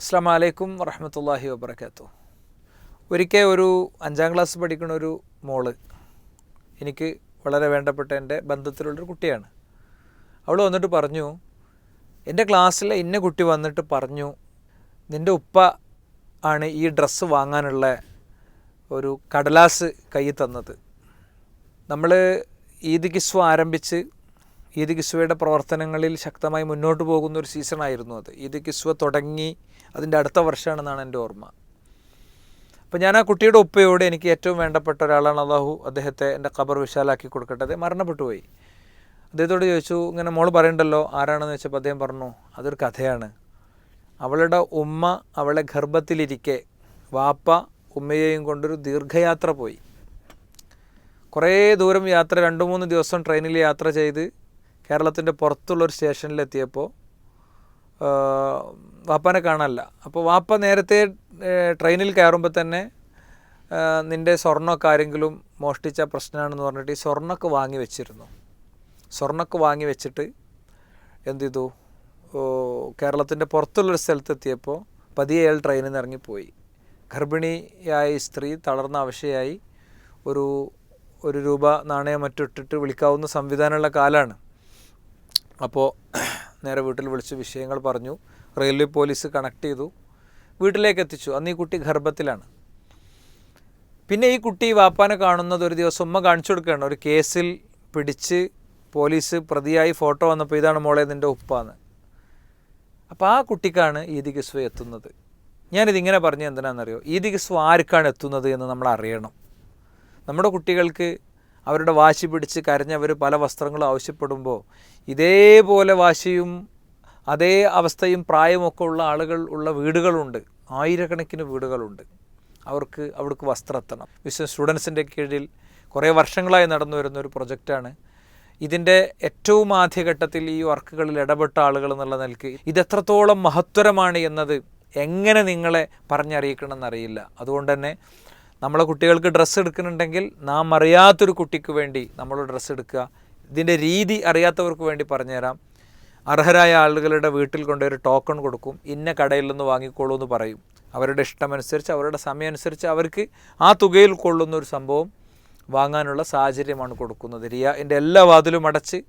അസ്സാം വലൈക്കും വറഹമത്തല്ലാഹി വബർക്കാത്തു ഒരിക്കൽ ഒരു അഞ്ചാം ക്ലാസ് പഠിക്കുന്ന ഒരു മോൾ എനിക്ക് വളരെ വേണ്ടപ്പെട്ട എന്റെ ബന്ധത്തിലുള്ളൊരു കുട്ടിയാണ്. അവൾ വന്നിട്ട് പറഞ്ഞു എന്റെ ക്ലാസ്സിലെ ഇന്ന കുട്ടി വന്നിട്ട് പറഞ്ഞു നിന്റെ ഉപ്പ ആണ് ഈ ഡ്രസ്സ് വാങ്ങാനുള്ള ഒരു കടലാസ് കയ്യിൽ തന്നത്. നമ്മൾ ഈദ് കിസ്വ ആരംഭിച്ച് ഈദ് കിസ്വയുടെ പ്രവർത്തനങ്ങളിൽ ശക്തമായി മുന്നോട്ട് പോകുന്ന ഒരു സീസണായിരുന്നു അത്. ഈദ് കിസ്വ തുടങ്ങി അതിന്റെ അടുത്ത വർഷമാണെന്നാണ് എന്റെ ഓർമ്മ. അപ്പോൾ ഞാൻ ആ കുട്ടിയുടെ ഉപ്പയോട് എനിക്ക് ഏറ്റവും വേണ്ടപ്പെട്ട ഒരാളാണ് അള്ളാഹു. അദ്ദേഹത്തെ എന്റെ ഖബർ വിശാലാക്കി കൊടുക്കട്ടെ. അദ്ദേഹം മരണപ്പെട്ടു പോയി. അദ്ദേഹത്തോട് ചോദിച്ചു ഇങ്ങനെ മോൾ പറയണ്ടല്ലോ ആരാണെന്ന് വെച്ചപ്പോൾ അദ്ദേഹം പറഞ്ഞു അതൊരു കഥയാണ്. അവളുടെ ഉമ്മ അവളെ ഗർഭത്തിലിരിക്കെ വാപ്പ ഉമ്മയെയും കൊണ്ടൊരു ദീർഘയാത്ര പോയി. കുറേ ദൂരം യാത്ര രണ്ട് മൂന്ന് ദിവസം ട്രെയിനിൽ യാത്ര ചെയ്ത് കേരളത്തിന്റെ പുറത്തുള്ളൊരു സ്റ്റേഷനിലെത്തിയപ്പോൾ വാപ്പാനെ കാണാനല്ല. അപ്പോൾ വാപ്പ നേരത്തെ ട്രെയിനിൽ കയറുമ്പോൾ തന്നെ നിന്റെ സ്വർണമൊക്കെ ആരെങ്കിലും മോഷ്ടിച്ച പ്രശ്നമാണെന്ന് പറഞ്ഞിട്ട് ഈ സ്വർണമൊക്കെ വാങ്ങി വെച്ചിരുന്നു. സ്വർണമൊക്കെ വാങ്ങി വെച്ചിട്ട് എന്ത് ചെയ്തു? കേരളത്തിന്റെ പുറത്തുള്ളൊരു സ്ഥലത്തെത്തിയപ്പോൾ പതിയെ അയാൾ ട്രെയിനിൽ നിന്ന് ഇറങ്ങിപ്പോയി. ഗർഭിണിയായ സ്ത്രീ തളർന്ന അവശയായി ഒരു ഒരു രൂപ നാണയം മറ്റിട്ടിട്ട് വിളിക്കാവുന്ന സംവിധാനമുള്ള കാലമാണ് അപ്പോൾ നേരെ വീട്ടിൽ വിളിച്ച് വിഷയങ്ങൾ പറഞ്ഞു. റെയിൽവേ പോലീസ് കണക്ട് ചെയ്തു. വീട്ടിലേക്ക് എത്തിച്ചു. അന്ന് ഈ കുട്ടി ഗർഭത്തിലാണ്. പിന്നെ ഈ കുട്ടി വാപ്പാനെ കാണുന്നത് ഒരു ദിവസം ഉമ്മ കാണിച്ചു കൊടുക്കുകയാണ്. ഒരു കേസിൽ പിടിച്ച് പോലീസ് പ്രതിയായി ഫോട്ടോ വന്നപ്പോൾ ഇതാണ് മോളെ നിന്റെ ഉപ്പാന്ന്. അപ്പോൾ ആ കുട്ടിക്കാണ് ഈദി കിസ്വ എത്തുന്നത്. ഞാനിതിങ്ങനെ പറഞ്ഞ് എന്തിനാണെന്നറിയോ ഈദി കിസ്വ ആർക്കാണ് എത്തുന്നത് എന്ന് നമ്മൾ അറിയണം. നമ്മുടെ കുട്ടികൾക്ക് അവരുടെ വാശി പിടിച്ച് കരഞ്ഞവർ പല വസ്ത്രങ്ങളും ആവശ്യപ്പെടുമ്പോൾ ഇതേപോലെ വാശിയും അതേ അവസ്ഥയും പ്രായമൊക്കെ ഉള്ള ആളുകൾ ഉള്ള വീടുകളുണ്ട്. ആയിരക്കണക്കിന് വീടുകളുണ്ട്. അവർക്ക് അവർക്ക് വസ്ത്രം എത്തണം വിശ്വ സ്റ്റുഡൻസിന്റെ കീഴിൽ കുറേ വർഷങ്ങളായി നടന്നു വരുന്ന ഒരു പ്രൊജക്റ്റാണ്. ഇതിന്റെ ഏറ്റവും ആദ്യഘട്ടത്തിൽ ഈ വർക്കുകളിൽ ഇടപെട്ട ആളുകൾ എന്നുള്ള നിലയ്ക്ക് ഇതെത്രത്തോളം മഹത്വരമാണ് എന്നത് എങ്ങനെ നിങ്ങളെ പറഞ്ഞറിയിക്കണമെന്നറിയില്ല. അതുകൊണ്ട് തന്നെ നമ്മളെ കുട്ടികൾക്ക് ഡ്രസ്സ് എടുക്കുന്നുണ്ടെങ്കിൽ നാം അറിയാത്തൊരു കുട്ടിക്ക് വേണ്ടി നമ്മൾ ഡ്രസ്സ് എടുക്കുക. ഇതിന്റെ രീതി അറിയാത്തവർക്ക് വേണ്ടി പറഞ്ഞുതരാം. അർഹരായ ആളുകളുടെ വീട്ടിൽ കൊണ്ടൊരു ടോക്കൺ കൊടുക്കും. ഇന്ന കടയിൽ നിന്ന് വാങ്ങിക്കോളൂ എന്ന് പറയും. അവരുടെ ഇഷ്ടമനുസരിച്ച് അവരുടെ സമയം അനുസരിച്ച് അവർക്ക് ആ തുകയിൽ കൊള്ളുന്ന ഒരു സംഭവം വാങ്ങാനുള്ള സാഹചര്യമാണ് കൊടുക്കുന്നത്. റിയാന്റെ എല്ലാ വാതിലും അടച്ച്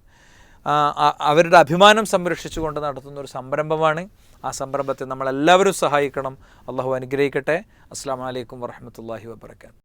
അവരുടെ അഭിമാനം സംരക്ഷിച്ചുകൊണ്ട് നടത്തുന്ന ഒരു സംരംഭമാണ്. ആ സംരംഭത്തെ നമ്മളെല്ലാവരും സഹായിക്കണം. അള്ളാഹു അനുഗ്രഹിക്കട്ടെ. അസ്സാം വലൈക്കും വർഹമത്തല്ലാഹി വാബർക്കാത്ത്